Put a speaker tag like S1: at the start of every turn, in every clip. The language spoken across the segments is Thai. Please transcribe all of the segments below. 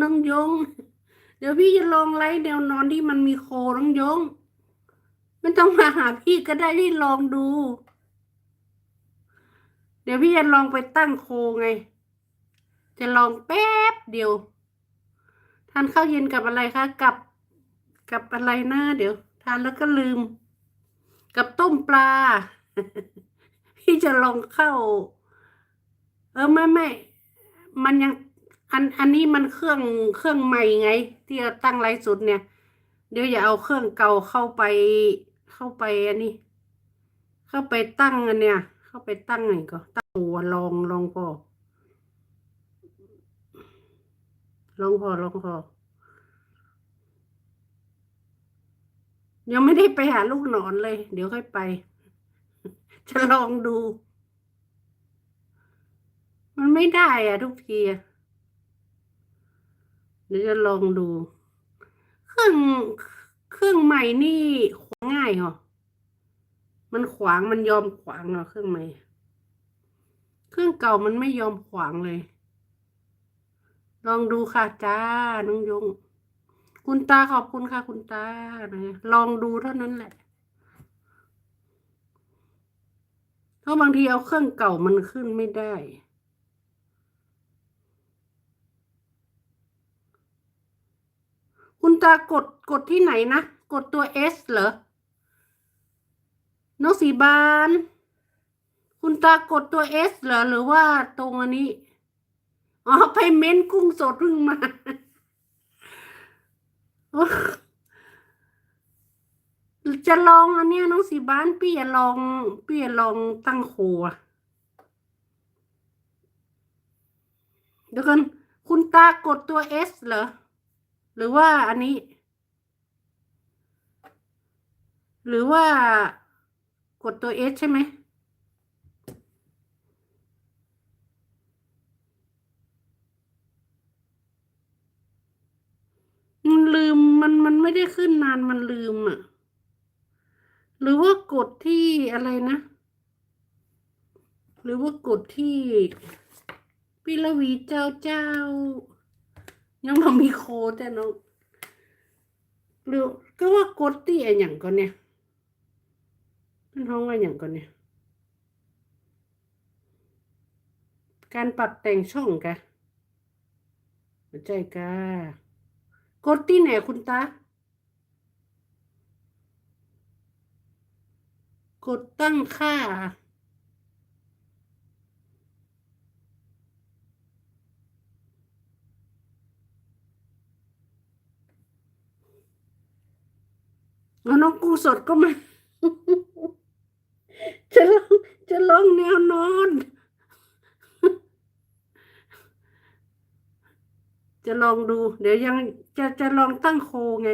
S1: น้องยง เดี๋ยวพี่จะลองไล่แนวนอนที่มันมีโคน้องยง ไม่ต้องมาหาพี่ก็ได้ที่ลองดู เดี๋ยวพี่จะลองไปตั้งโคไง จะลองแป๊บเดียวทานข้าวเย็นกับอะไรคะกับกับอะไรนะเดี๋ยว ทานแล้วก็ลืม กับต้มปลา พี่จะลองเข้า เออไม่ไม่มันยัง อันอันนี้มันเครื่องเครื่องใหม่ไง ที่เราตั้งไลฟ์สดเนี่ย เดี๋ยวอย่าเอาเครื่องเก่าเข้าไปเข้าไปอันนี้ เข้าไปตั้งอันเนี่ย เข้าไปตั้งไหนก็ตั้งหัวลองลองพอลองพอลองพอยังไม่ได้ไปหาลูกหนอนเลย เดี๋ยวค่อยไป จะลองดู มันไม่ได้อะทุกทีอะ เดี๋ยวจะลองดู เครื่องเครื่องใหม่นี่ขวางง่ายเหรอ มันขวางมันยอมขวางเหรอเครื่องใหม่ เครื่องเก่ามันไม่ยอมขวางเลย ลองดูค่ะจ้าน้องยง คุณตาขอบคุณค่ะ คุณตานะลองดูเท่านั้นแหละเพราะบางทีเอาเครื่องเก่ามันขึ้นไม่ได้ คุณตากดกดที่ไหนนะ กดตัว S เหรอ น้องสีบาน คุณตากดตัว S เหรอ หรือว่าตรงอันนี้ อ๋อ ไปเม้นกุ้งสดเพิ่งมาจะลองอันเนี้ยน้องสีบ้านพี่อย่าลองพี่อย่าลองตั้งโคอะเดี๋ยวกันคุณตากดตัว S เหรอ หรือว่าอันนี้ หรือว่ากดตัว S ใช่ไหมมันลืมมันมันไม่ได้ขึ้นนานมันลืมอะ หรือว่ากดที่อะไรนะ หรือว่ากดที่พิลวีเจ้าเจ้า ยังบ่มีโคแต่น้องหรือก็ว่ากดที่อะไรอย่างก่อนเนี่ยมันท้องว่าอย่างก่อนเนี่ย การปรับแต่งช่องกะหัวใจกะกดที่ไหนคุณตากดตั้งค่า แล้วน้องกูสดก็มา จะลองจะลองแนวนอน จะลองดู เดี๋ยวยังจะจะลองตั้งโคไง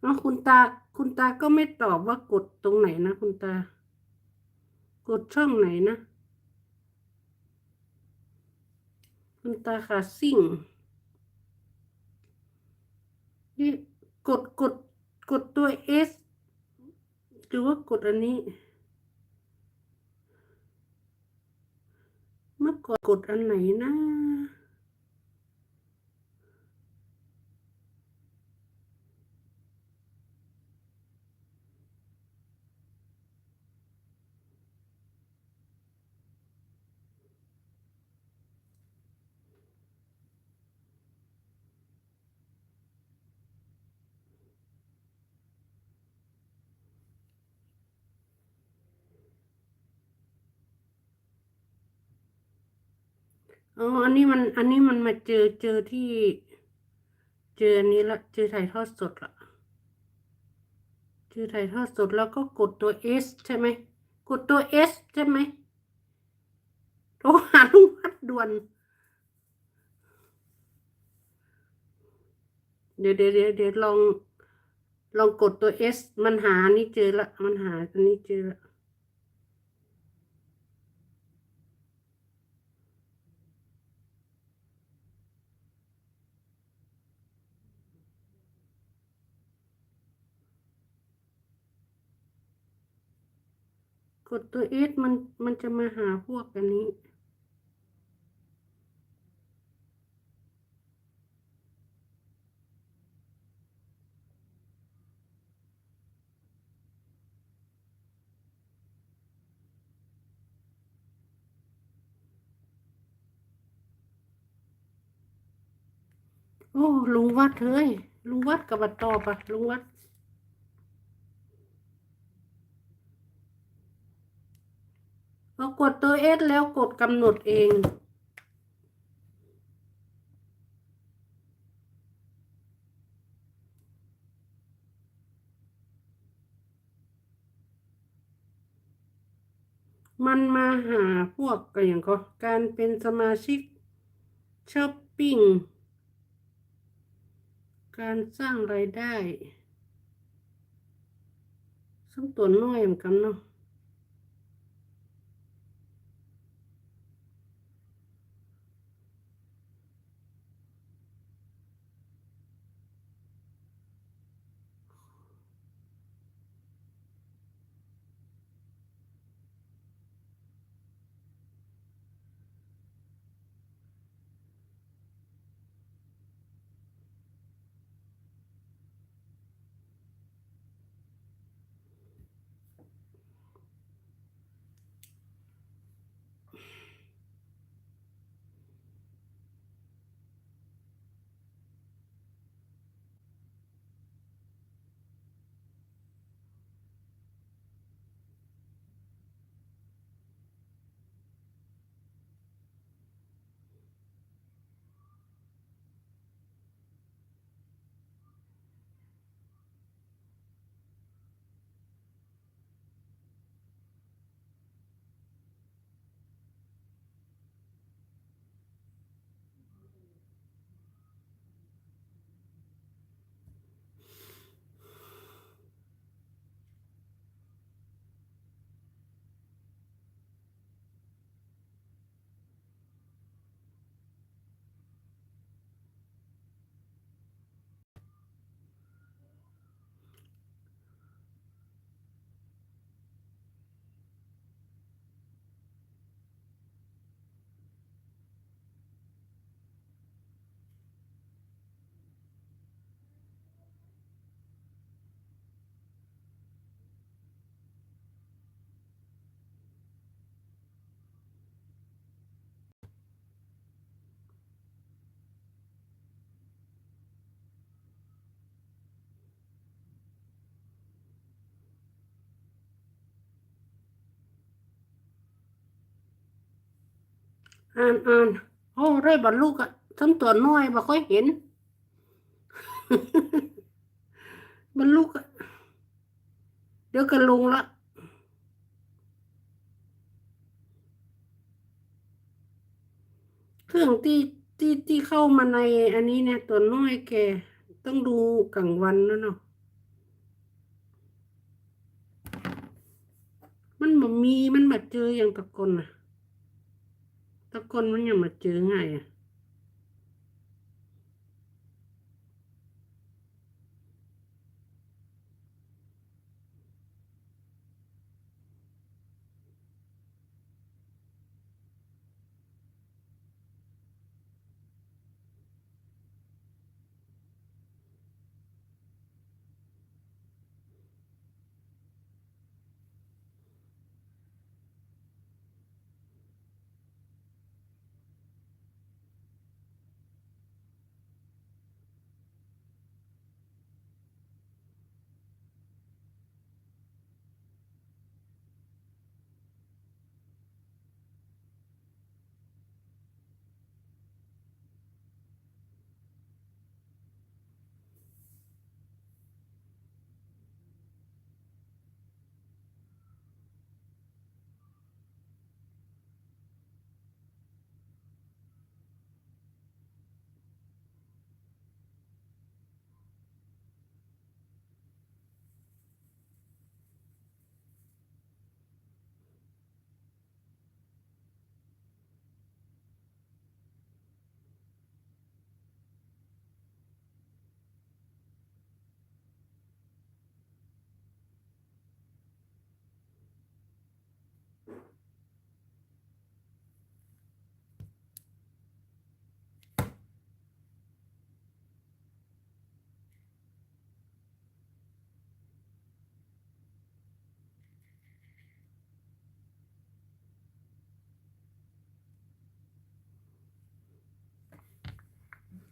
S1: แล้วคุณตา คุณตาก็ไม่ตอบว่ากดตรงไหนนะคุณตา กดช่องไหนนะ คุณตาขาซิ่ง ที่กดกดกดตัว S หรือว่ากดอันนี้ เมื่อก่อนกดอันไหนนะ อ๋ออันนี้มัน อันนี้มันมาเจอเจอที่ เจออันนี้ละ เจอถ่ายทอดสดละเจอถ่ายทอดสดแล้วก็กดตัว S ใช่ไหม กดตัว S ใช่ไหมโทรหาลุงพัดด่วน เดี๋ยวเดี๋ยวเดี๋ยวลอง ลองกดตัว S มันหานนี้เจอละ มันหาอันนี้เจอละ กดตัวเอสมันมันจะมาหาพวกกันนี้ โอ้ลุงวัดเฮ้ยลุงวัดกับบัตรตอบอะลุงวัด พอกดตัวเอสแล้วกดกำหนดเองมันมาหาพวกก็อย่างก็การเป็นสมาชิกช้อปปิ้ง การสร้างรายได้ซึ่งตัวน้อยเหมือนกันเนาะ อ่านอ่านโอ้ได้บรรลุอะทั้งตัวน้อยบ่ค่อยเห็นบรรลุอะเดี๋ยวก็ลงละเครื่องที่ที่ที่เข้ามาในอันนี้เนี่ยตัวน้อยแกต้องดูกลางวันแล้วเนาะมันบ่มีมันมาเจออย่างตะกอนน่ะ ถ้าคนมันยังมาเจอไงอะ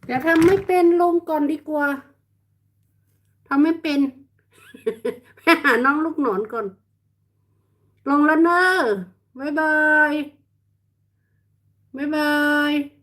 S1: เดี๋ยวทำไม่เป็นลงก่อนดีกว่าทำไม่เป็นไปหาน้องลูกหนอนก่อน ลงแล้วเนอะบ๊ายบายบ๊ายบาย